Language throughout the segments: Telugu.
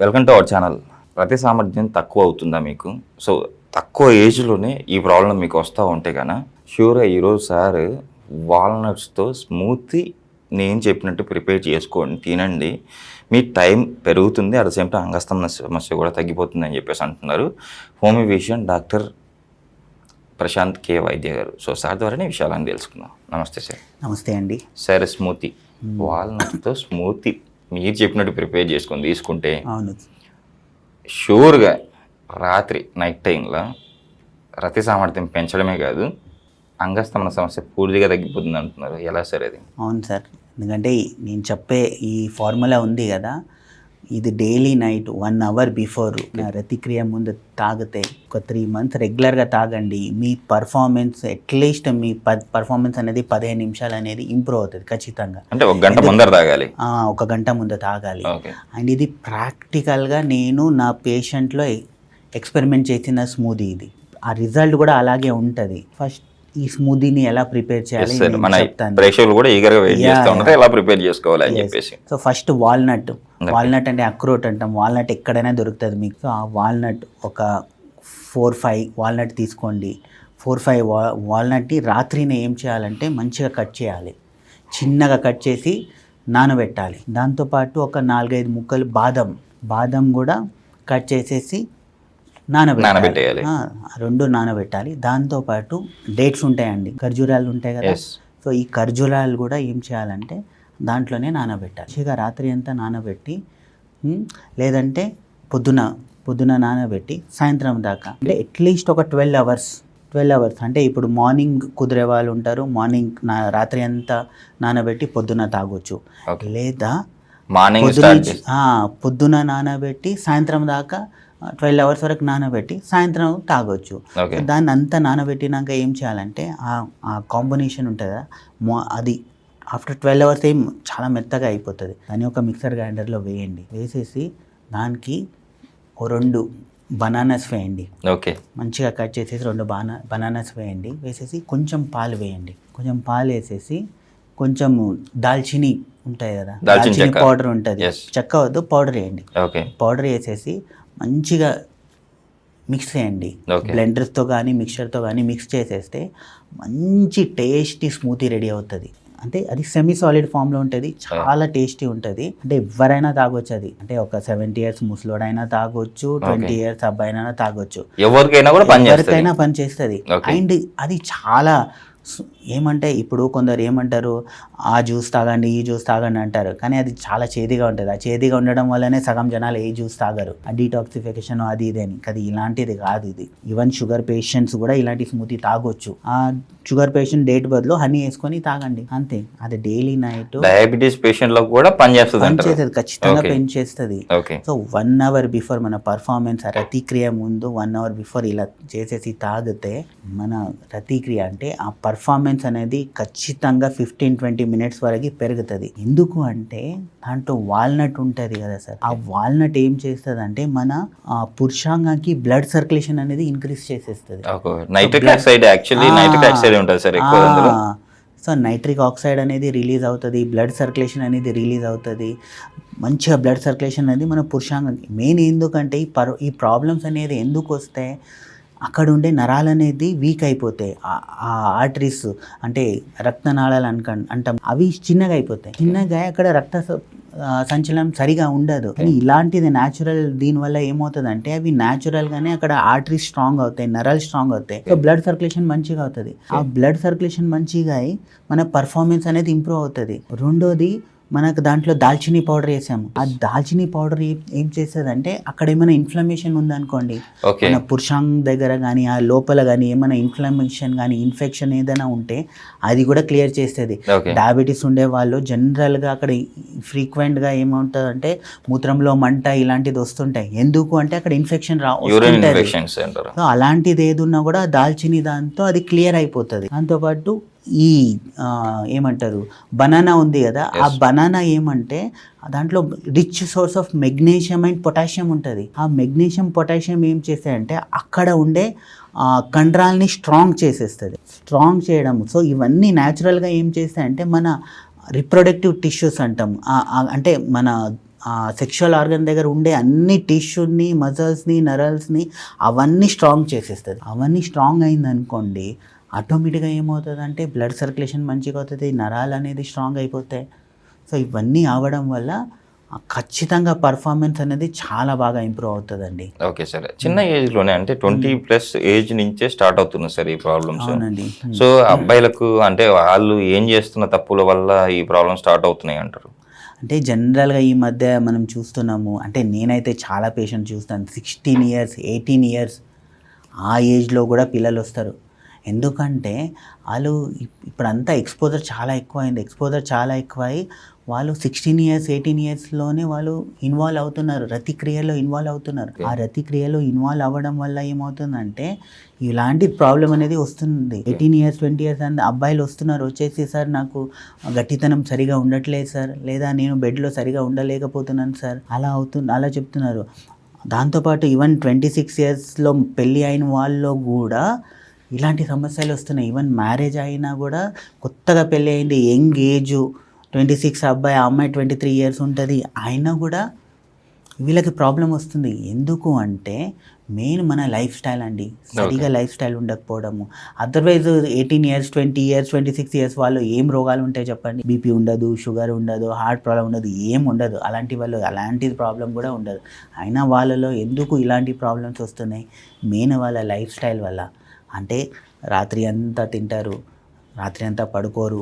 వెల్కమ్ టు అవర్ ఛానల్ ప్రతి సామర్థ్యం తక్కువ అవుతుందా మీకు? సో తక్కువ ఏజ్లోనే ఈ ప్రాబ్లం మీకు వస్తూ ఉంటే కనుక షూర్గా ఈరోజు సార్ వాల్నట్స్తో స్మూతీ నేను చెప్పినట్టు ప్రిపేర్ చేసుకోండి తినండి. మీ టైం పెరుగుతుంది అట్ ద సేమ్ టైం అంగస్తమ సమస్య కూడా తగ్గిపోతుంది అని చెప్పేసి అంటున్నారు. హోమియో విషయం డాక్టర్ ప్రశాంత్ కే వైద్య గారు. సో సార్ ద్వారానే విషయాలను తెలుసుకుందాం. నమస్తే సార్. నమస్తే అండి. సార్ స్మూతీ వాల్నట్స్తో స్మూతీ మీరు చెప్పినట్టు ప్రిపేర్ చేసుకొని తీసుకుంటే అవును. షూర్గా రాత్రి నైట్ టైంలో రతి సామర్థ్యం పెంచడమే కాదు అంగస్తమన సమస్య పూర్తిగా తగ్గిపోతుంది అంటున్నారు ఎలా సార్ అది? అవును సార్. ఎందుకంటే నేను చెప్పే ఈ ఫార్ములా ఉంది కదా ఇది daily night one hour before రతిక్రియ ముందు తాగితే ఒక త్రీ మంత్స్ రెగ్యులర్గా తాగండి. మీ పర్ఫార్మెన్స్ అట్లీస్ట్ మీ పర్ఫార్మెన్స్ అనేది పదిహేను నిమిషాలు అనేది ఇంప్రూవ్ అవుతుంది ఖచ్చితంగా. అంటే ఒక గంట ముందర తాగాలి. ఒక గంట ముందు తాగాలి. అండ్ ఇది ప్రాక్టికల్గా నేను నా పేషెంట్లో ఎక్స్పెరిమెంట్ చేసిన స్మూదీ ఇది. ఆ రిజల్ట్ కూడా అలాగే ఉంటుంది. ఫస్ట్ ఈ స్మూదీని ఎలా ప్రిపేర్ చేయాలి మన ప్రేక్షకులు కూడా ఈగర్గా వెయిట్ చేస్తూ ఉంటారు. ఎలా ప్రిపేర్ చేసుకోవాలి అని చెప్పేసి. సో ఫస్ట్ వాల్నట్ వాల్నట్ అంటే అక్రోట్ అంటాం. వాల్నట్ ఎక్కడైనా దొరుకుతుంది మీకు. సో ఆ వాల్నట్ ఒక ఫోర్ ఫైవ్ వాల్నట్ తీసుకోండి. ఫోర్ ఫైవ్ వా వాల్నట్ని రాత్రినే ఏం చేయాలంటే మంచిగా కట్ చేయాలి. చిన్నగా కట్ చేసి నానబెట్టాలి. దాంతోపాటు ఒక నాలుగైదు ముక్కలు బాదం. బాదం కూడా కట్ చేసేసి నానబెట్టాలి. రెండు నానబెట్టాలి. దాంతోపాటు డేట్స్ ఉంటాయండి. ఖర్జూరాలు ఉంటాయి కదా. సో ఈ ఖర్జూరాలు కూడా ఏం చేయాలంటే దాంట్లోనే నానబెట్టాలి. మంచిగా రాత్రి అంతా నానబెట్టి లేదంటే పొద్దున పొద్దున నానబెట్టి సాయంత్రం దాకా అంటే అట్లీస్ట్ ఒక ట్వెల్వ్ అవర్స్ ట్వెల్వ్ అవర్స్ అంటే ఇప్పుడు మార్నింగ్ కుదిరే వాళ్ళు ఉంటారు. మార్నింగ్ నా రాత్రి అంతా నానబెట్టి పొద్దున తాగొచ్చు. లేదా మార్నింగ్ పొద్దున నానబెట్టి సాయంత్రం దాకా ట్వెల్వ్ అవర్స్ వరకు నానబెట్టి సాయంత్రం తాగొచ్చు. దాన్ని అంతా నానబెట్టినాక ఏం చేయాలంటే ఆ కాంబినేషన్ ఉంటుంది అది ఆఫ్టర్ ట్వెల్వ్ అవర్స్ ఏం చాలా మెత్తగా అయిపోతుంది. దాన్ని ఒక మిక్సర్ గ్రైండర్లో వేయండి. వేసేసి దానికి ఓ రెండు బనానాస్ వేయండి. ఓకే. మంచిగా కట్ చేసేసి రెండు బానా బనానాస్ వేయండి. వేసేసి కొంచెం పాలు వేయండి. కొంచెం పాలు వేసేసి కొంచెం దాల్చిని ఉంటాయి కదా దాల్చిన. పౌడర్ ఉంటుంది. చెక్క వద్దు పౌడర్ వేయండి. పౌడర్ వేసేసి మంచిగా మిక్స్ చేయండి. బ్లెండర్స్తో కానీ మిక్చర్తో కానీ మిక్స్ చేసేస్తే మంచి టేస్టీ స్మూతీ రెడీ అవుతుంది. అంటే అది సెమీ సాలిడ్ ఫామ్లో ఉంటుంది. చాలా టేస్టీ ఉంటుంది. అంటే ఎవరైనా తాగొచ్చు అది. అంటే ఒక సెవెంటీ ఇయర్స్ ముసలోడైనా తాగొచ్చు ట్వంటీ ఇయర్స్ అబ్బాయినైనా తాగొచ్చు. ఎవరికైనా కూడా పని చేస్తుంది. ఎవరికైనా పని చేస్తుంది. అండ్ అది చాలా ఏమంటే ఇప్పుడు కొందరు ఏమంటారు ఆ జ్యూస్ తాగండి ఈ జ్యూస్ తాగండి అంటారు. కానీ అది చాలా చేదుగా ఉంటుంది. ఆ చేదుగా ఉండడం వల్లనే సగం జనాలు ఏ జ్యూస్ తాగరు. ఆ డీటాక్సిఫికేషన్ అది ఇది అని. అది ఇలాంటిది కాదు ఇది. ఈవెన్ షుగర్ పేషెంట్స్ కూడా ఇలాంటి స్మూతీ తాగొచ్చు. ఆ షుగర్ పేషెంట్ డేట్ బదులు హనీ వేసుకొని తాగండి. అంతే. అది డైలీ నైట్ డయాబెటీస్ పేషెంట్లో కూడా పని చేస్తుంది అంటారు. పనిచేస్తుంది. ఖచ్చితంగా. పెంచేస్తుంది. సో వన్ అవర్ బిఫోర్ మన పర్ఫార్మెన్స్ ఆ రతిక్రియ ముందు వన్ అవర్ బిఫోర్ ఇలా చేసేసి తాగితే మన రతిక్రియ అంటే ఆ పర్ఫార్మెన్స్ అనేది ఖచ్చితంగా ఫిఫ్టీన్ ట్వంటీ మినిట్స్ వరకు పెరుగుతుంది. ఎందుకు అంటే దాంట్లో వాల్నట్ ఉంటుంది కదా సార్. ఆ వాల్నట్ ఏం చేస్తుంది అంటే మన పురుషాంగానికి బ్లడ్ సర్క్యులేషన్ అనేది ఇంక్రీజ్ చేసేస్తుంది. Nitric oxide actually nitric oxide ఉంటుంది సార్ సో నైట్రిక్ ఆక్సైడ్ అనేది రిలీజ్ అవుతుంది బ్లడ్ సర్క్యులేషన్ అనేది రిలీజ్ అవుతుంది. మంచిగా బ్లడ్ సర్క్యులేషన్ అనేది మన పురుషాంగానికి. మెయిన్ ఎందుకంటే ఈ పర్ ఈ ప్రాబ్లమ్స్ అనేది ఎందుకు వస్తే అక్కడ ఉండే నరాలు అనేది వీక్ అయిపోతాయి. ఆ- ఆర్టరీస్ అంటే రక్తనాళాలు అనుక అంటాం. అవి చిన్నగా అయిపోతాయి. చిన్నగా అక్కడ రక్త సంచలనం సరిగా ఉండదు. కానీ ఇలాంటిది న్యాచురల్ దీనివల్ల ఏమవుతుంది అవి న్యాచురల్ గానే అక్కడ ఆర్టరీస్ స్ట్రాంగ్ అవుతాయి నరాలు స్ట్రాంగ్ అవుతాయి. బ్లడ్ సర్క్యులేషన్ మంచిగా అవుతుంది. ఆ బ్లడ్ సర్క్యులేషన్ మంచిగా అయి మన పర్ఫార్మెన్స్ అనేది ఇంప్రూవ్ అవుతుంది. రెండోది మనకు దాంట్లో దాల్చిని పౌడర్ వేసాము. ఆ దాల్చిని పౌడర్ ఏం చేస్తుంది అక్కడ ఏమైనా ఇన్ఫ్లమేషన్ ఉందనుకోండి మన పురుషాంగ్ దగ్గర కానీ ఆ లోపల కానీ ఏమైనా ఇన్ఫ్లమేషన్ కానీ ఇన్ఫెక్షన్ ఏదైనా ఉంటే అది కూడా క్లియర్ చేస్తుంది. డయాబెటీస్ ఉండే వాళ్ళు జనరల్గా అక్కడ ఫ్రీక్వెంట్గా ఏమవుతుంది అంటే మూత్రంలో మంట ఇలాంటిది వస్తుంటాయి. ఎందుకు అంటే అక్కడ ఇన్ఫెక్షన్ రా అలాంటిది ఏది ఉన్నా కూడా దాల్చిని దాంతో అది క్లియర్ అయిపోతుంది. దాంతోపాటు ఈ ఏమంటారు బనానా ఉంది కదా ఆ బనానా ఏమంటే దాంట్లో rich source of magnesium and potassium ఉంటుంది. ఆ మెగ్నీషియం పొటాషియం ఏం చేస్తాయంటే అక్కడ ఉండే కండరాల్ని స్ట్రాంగ్ చేసేస్తుంది. స్ట్రాంగ్ చేయడం. సో ఇవన్నీ న్యాచురల్గా ఏం చేస్తాయంటే మన రిప్రొడక్టివ్ టిష్యూస్ అంటాం. అంటే మన సెక్షువల్ ఆర్గన్ దగ్గర ఉండే అన్ని టిష్యూని మజల్స్ని నరల్స్ని అవన్నీ స్ట్రాంగ్ చేసేస్తుంది. అవన్నీ స్ట్రాంగ్ అయింది అనుకోండి ఆటోమేటిక్గా ఏమవుతుంది అంటే బ్లడ్ సర్క్యులేషన్ మంచిగా అవుతుంది నరాలు అనేది స్ట్రాంగ్ అయిపోతాయి సో ఇవన్నీ అవడం వల్ల ఖచ్చితంగా పర్ఫార్మెన్స్ అనేది చాలా బాగా ఇంప్రూవ్ అవుతుందండి. Okay sir. చిన్న ఏజ్లోనే అంటే ట్వంటీ ప్లస్ ఏజ్ నుంచే స్టార్ట్ అవుతున్నాయి సార్ ఈ ప్రాబ్లమ్స్ అవునండి. సో అబ్బాయిలకు అంటే వాళ్ళు ఏం చేస్తున్న తప్పుల వల్ల ఈ ప్రాబ్లమ్ స్టార్ట్ అవుతున్నాయి అంటారు? అంటే జనరల్గా ఈ మధ్య మనం చూస్తున్నాము అంటే నేనైతే చాలా పేషెంట్ చూస్తాను. సిక్స్టీన్ ఇయర్స్ ఎయిటీన్ ఇయర్స్ ఆ ఏజ్లో కూడా పిల్లలు వస్తారు. ఎందుకంటే వాళ్ళు ఇప్- ఇప్పుడంతా ఎక్స్పోజర్ చాలా ఎక్కువ అయింది ఎక్స్పోజర్ చాలా ఎక్కువై వాళ్ళు సిక్స్టీన్ ఇయర్స్ ఎయిటీన్ ఇయర్స్లోనే వాళ్ళు ఇన్వాల్వ్ అవుతున్నారు. రతి క్రియలో ఇన్వాల్వ్ అవుతున్నారు ఆ రతి క్రియలో ఇన్వాల్వ్ అవ్వడం వల్ల ఏమవుతుందంటే ఇలాంటి ప్రాబ్లం అనేది వస్తుంది. Eighteen years twenty years and అబ్బాయిలు వస్తున్నారు. వచ్చేసి సార్ నాకు గట్టితనం సరిగా ఉండట్లేదు సార్. లేదా నేను బెడ్లో సరిగా ఉండలేకపోతున్నాను సార్. అలా అవుతుంది అలా చెప్తున్నారు. దాంతోపాటు ఈవెన్ ట్వంటీ సిక్స్ ఇయర్స్లో పెళ్ళి అయిన వాళ్ళలో కూడా ఇలాంటి సమస్యలు వస్తున్నాయి. ఈవెన్ మ్యారేజ్ అయినా కూడా కొత్తగా పెళ్ళి అయింది యంగ్ ఏజ్ ట్వంటీ సిక్స్ అబ్బాయి అమ్మాయి ట్వంటీ త్రీ ఇయర్స్ ఉంటుంది. అయినా కూడా వీళ్ళకి ప్రాబ్లం వస్తుంది. ఎందుకు అంటే మెయిన్ మన లైఫ్ స్టైల్ అండి. సరిగా life style ఉండకపోవడము. Otherwise eighteen years twenty years twenty six years వాళ్ళు ఏం రోగాలు ఉంటాయి చెప్పండి? బీపీ ఉండదు షుగర్ ఉండదు హార్ట్ ప్రాబ్లం ఉండదు ఏం ఉండదు. అలాంటి వాళ్ళు అలాంటి ప్రాబ్లం కూడా ఉండదు. అయినా వాళ్ళలో ఎందుకు ఇలాంటి ప్రాబ్లమ్స్ వస్తున్నాయి? మెయిన్ వాళ్ళ లైఫ్ స్టైల్ వల్ల. అంటే రాత్రి అంతా తింటారు రాత్రి అంతా పడుకోరు.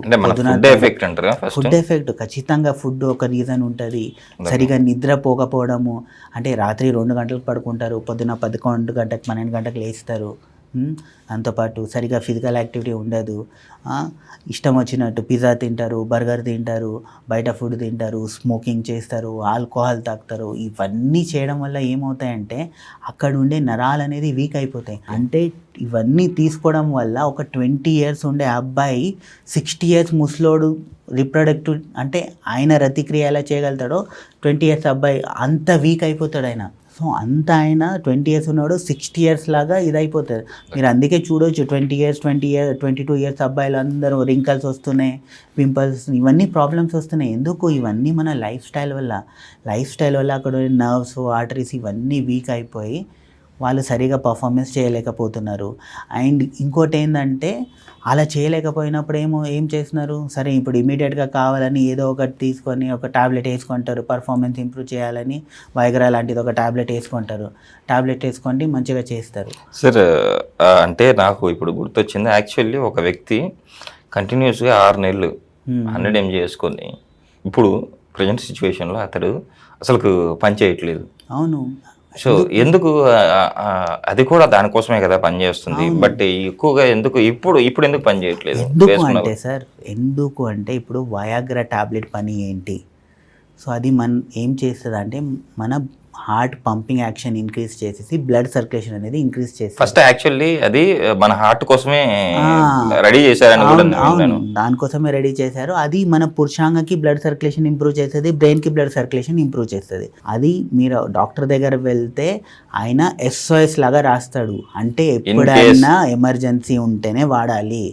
ఫుడ్ ఎఫెక్ట్ ఖచ్చితంగా ఫుడ్ ఒక రీజన్ ఉంటుంది. సరిగా నిద్ర పోకపోవడము అంటే రాత్రి రెండు గంటలకు పడుకుంటారు పొద్దున పదకొండు గంటలకు పన్నెండు గంటలకు లేస్తారు. దాంతోపాటు సరిగా ఫిజికల్ యాక్టివిటీ ఉండదు. ఇష్టం వచ్చినట్టు పిజ్జా తింటారు బర్గర్ తింటారు బయట ఫుడ్ తింటారు స్మోకింగ్ చేస్తారు ఆల్కహాల్ తాగుతారు. ఇవన్నీ చేయడం వల్ల ఏమవుతాయంటే అక్కడ ఉండే నరాలు అనేది వీక్ అయిపోతాయి. అంటే ఇవన్నీ తీసుకోవడం వల్ల ఒక ట్వంటీ ఇయర్స్ ఉండే అబ్బాయి సిక్స్టీ ఇయర్స్ ముసలోడు రిప్రొడక్టివ్ అంటే ఆయన రతిక్రియ ఎలా చేయగలుగుతాడో ట్వంటీ ఇయర్స్ అబ్బాయి అంత వీక్ అయిపోతాడు ఆయన. సో అంత ఆయన ట్వంటీ ఇయర్స్ ఉన్నాడు సిక్స్టీ ఇయర్స్ లాగా ఇదైపోతుంది. మీరు అందుకే చూడవచ్చు twenty years twenty year twenty two years అబ్బాయిలు అందరూ రింకల్స్ వస్తున్నాయి పింపుల్స్ ఇవన్నీ ప్రాబ్లమ్స్ వస్తున్నాయి. ఎందుకు? ఇవన్నీ మన లైఫ్ స్టైల్ వల్ల. లైఫ్ స్టైల్ వల్ల అక్కడ నర్వ్స్ ఆర్టరీస్ ఇవన్నీ వీక్ అయిపోయి వాళ్ళు సరిగా పర్ఫార్మెన్స్ చేయలేకపోతున్నారు. అండ్ ఇంకోటి ఏంటంటే అలా చేయలేకపోయినప్పుడు ఏమో ఏం చేస్తున్నారు? సరే ఇప్పుడు ఇమీడియట్గా కావాలని ఏదో ఒకటి తీసుకొని ఒక టాబ్లెట్ వేసుకుంటారు పర్ఫార్మెన్స్ ఇంప్రూవ్ చేయాలని వైగ్రా లాంటిది ఒక టాబ్లెట్ వేసుకుంటారు. టాబ్లెట్ వేసుకొని మంచిగా చేస్తారు. సార్ అంటే నాకు ఇప్పుడు గుర్తొచ్చింది యాక్చువల్లీ ఒక వ్యక్తి కంటిన్యూస్గా ఆరు నెలలు. హండ్రెడ్ ఎంజీ చేసుకొని ఇప్పుడు ప్రజెంట్ సిచ్యువేషన్లో అతడు అసలు పని చేయట్లేదు. అవును. సో ఎందుకు? అది కూడా దానికోసమే కదా పని చేస్తుంది. బట్ ఎక్కువగా ఎందుకు ఇప్పుడు ఇప్పుడు ఎందుకు పని చేయట్లేదు? ఎందుకు అంటే సార్ ఎందుకు అంటే ఇప్పుడు వయాగ్రా టాబ్లెట్ పని ఏంటి? సో అది మన ఏం చేస్తుంది అంటే మన హార్ట్ పంపింగ్ యాక్షన్ ఇంక్రీజ్ చేసేసి బ్లడ్ సర్క్యులేషన్ అనేది ఇంక్రీజ్ చేస్తుంది ఫస్ట్ యాక్చువల్లీ అది మన హార్ట్ కోసమే. రెడీ చేశారని అవును, దానికోసమే రెడీ చేశారు. అది మన పురుషాంగకి బ్లడ్ సర్క్యులేషన్ ఇంప్రూవ్ చేస్తుంది బ్రెయిన్కి బ్లడ్ సర్క్యులేషన్ ఇంప్రూవ్ చేస్తుంది అది మీరు డాక్టర్ దగ్గర వెళ్తే ఆయన ఎస్ఓఎస్ లాగా రాస్తాడు. అంటే ఎప్పుడైనా ఎమర్జెన్సీ ఉంటేనే వాడాలి.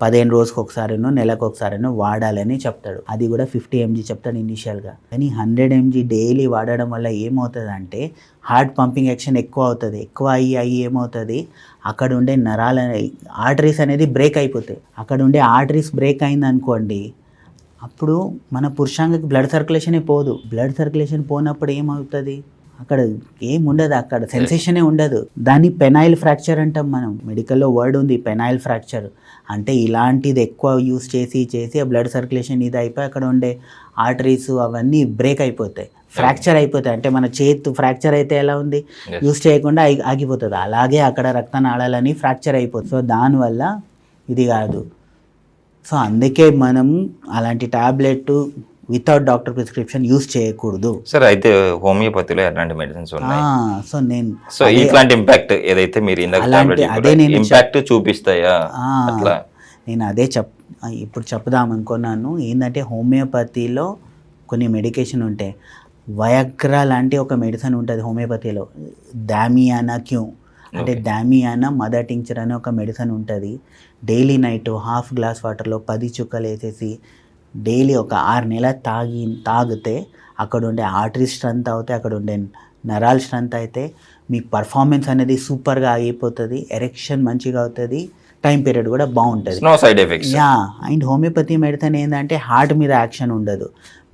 పదిహేను రోజుకి ఒకసారినో నెలకు ఒకసారినో వాడాలని చెప్తాడు. అది కూడా ఫిఫ్టీ ఎంజీ చెప్తాడు ఇనిషియల్గా. కానీ హండ్రెడ్ ఎంజీ డైలీ వాడడం వల్ల ఏమవుతుంది అంటే హార్ట్ పంపింగ్ యాక్షన్ ఎక్కువ అవుతుంది. ఎక్కువ అయ్యి అయ్యి ఏమవుతుంది? అక్కడ ఉండే నరాల ఆర్టరీస్ అనేది బ్రేక్ అయిపోతాయి. అక్కడ ఉండే ఆర్టరీస్ బ్రేక్ అయింది అనుకోండి అప్పుడు మన పురుషాంగకి బ్లడ్ సర్క్యులేషనే పోదు. బ్లడ్ సర్క్యులేషన్ పోనప్పుడు ఏమవుతుంది? అక్కడ ఏం ఉండదు అక్కడ సెన్సేషనే ఉండదు. దాన్ని పెనాయిల్ ఫ్రాక్చర్ అంటాం మనం. మెడికల్లో వర్డ్ ఉంది పెనాయిల్ ఫ్రాక్చర్. అంటే ఇలాంటిది ఎక్కువ యూస్ చేసి చేసి ఆ బ్లడ్ సర్క్యులేషన్ ఇది అయిపోయి అక్కడ ఉండే ఆర్టరీస్ అవన్నీ బ్రేక్ అయిపోతాయి. ఫ్రాక్చర్ అయిపోతాయి. అంటే మన చేతు ఫ్రాక్చర్ అయితే ఎలా ఉంది. యూస్ చేయకుండా ఆగి- ఆగిపోతుంది. అలాగే అక్కడ రక్తనాళాలని ఫ్రాక్చర్ అయిపోతుంది. సో దానివల్ల ఇది కాదు. సో అందుకే మనం అలాంటి tablet without doctor prescription use చేయకూడదు. సార్ అయితే హోమియోపతిలో ఎలాంటి మెడిసిన్స్ ఉన్నాయి? సో నేను సో ఇట్లాంటి ఇంపాక్ట్ ఏదైతే మీరు అదే నేను ఇంపాక్ట్ చూపిస్తాయా? అట్లా. నేను అదే చెప్ ఇప్పుడు చెప్దాం అనుకున్నాను. ఏంటంటే హోమియోపతిలో కొన్ని మెడికేషన్ ఉంటాయి. వయగ్రా లాంటి ఒక మెడిసిన్ ఉంటుంది హోమియోపతిలో. దామియానా క్యూ అంటే దామియానా మదర్ టింక్చర్ అనే ఒక మెడిసిన్ ఉంటుంది. డైలీ నైట్ హాఫ్ గ్లాస్ వాటర్లో పది చుక్కలు వేసేసి డైలీ ఒక ఆరు నెలలు తాగి తాగితే అక్కడ ఉండే ఆర్టరీ స్ట్రెంత్ అవుతాయి అక్కడ ఉండే నరాల స్ట్రెంత్ అయితే మీకు పర్ఫార్మెన్స్ అనేది సూపర్గా ఆగిపోతుంది ఎరెక్షన్ మంచిగా అవుతుంది టైం పీరియడ్ కూడా బాగుంటుంది. No side effects ya and homeopathy medicine ఏంటంటే హార్ట్ మీద యాక్షన్ ఉండదు.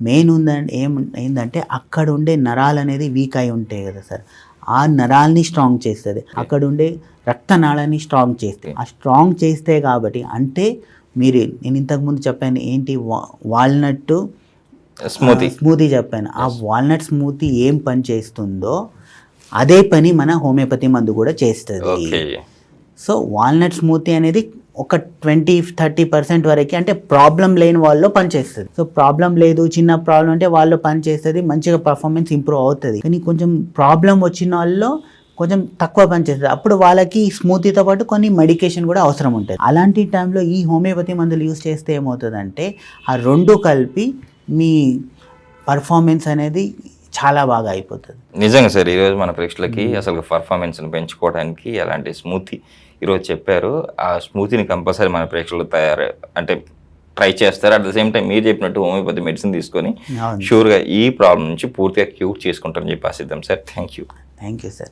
మెయిన్ ఉందంటే ఏం ఏంటంటే అక్కడ ఉండే నరాలు అనేది వీక్ అయి ఉంటాయి కదా సార్ ఆ నరాల్ని స్ట్రాంగ్ చేస్తుంది. అక్కడ ఉండే రక్తనాళాన్ని స్ట్రాంగ్ చేస్తుంది ఆ స్ట్రాంగ్ చేస్తే కాబట్టి అంటే మీరు నేను ఇంతకుముందు చెప్పాను ఏంటి వాల్నట్ స్మూతీ. స్మూతీ చెప్పాను. ఆ వాల్నట్ స్మూతీ ఏం పని చేస్తుందో అదే పని మన హోమియోపతి మందు కూడా చేస్తుంది. సో వాల్నట్ స్మూతీ అనేది ఒక ట్వంటీ థర్టీ పర్సెంట్ వరకు అంటే ప్రాబ్లం లేని వాళ్ళలో పనిచేస్తుంది సో ప్రాబ్లం లేదు చిన్న ప్రాబ్లం అంటే వాళ్ళు పనిచేస్తుంది మంచిగా పర్ఫార్మెన్స్ ఇంప్రూవ్ అవుతుంది. కానీ కొంచెం ప్రాబ్లం వచ్చిన వాళ్ళలో కొంచెం తక్కువ పనిచేస్తుంది అప్పుడు వాళ్ళకి స్మూతీతో పాటు కొన్ని మెడికేషన్ కూడా అవసరం ఉంటుంది. అలాంటి టైంలో ఈ హోమియోపతి మందులు యూస్ చేస్తే ఏమవుతుందంటే ఆ రెండు కలిపి మీ పర్ఫార్మెన్స్ అనేది చాలా బాగా అయిపోతుంది. నిజంగా సార్ ఈరోజు మన ప్రేక్షకులకి అసలు పర్ఫార్మెన్స్ని పెంచుకోవడానికి ఎలాంటి స్మూతీ ఈరోజు చెప్పారు. ఆ స్మూతీని కంపల్సరీ మన ప్రేక్షకులు తయారు అంటే ట్రై చేస్తారు. అట్ ద సేమ్ టైం మీరు చెప్పినట్టు హోమియోపతి మెడిసిన్ తీసుకొని షూర్గా ఈ ప్రాబ్లం నుంచి పూర్తిగా క్యూర్ చేసుకుంటారని చెప్పి ఆశిద్దాం sir. Thank you. Thank you sir.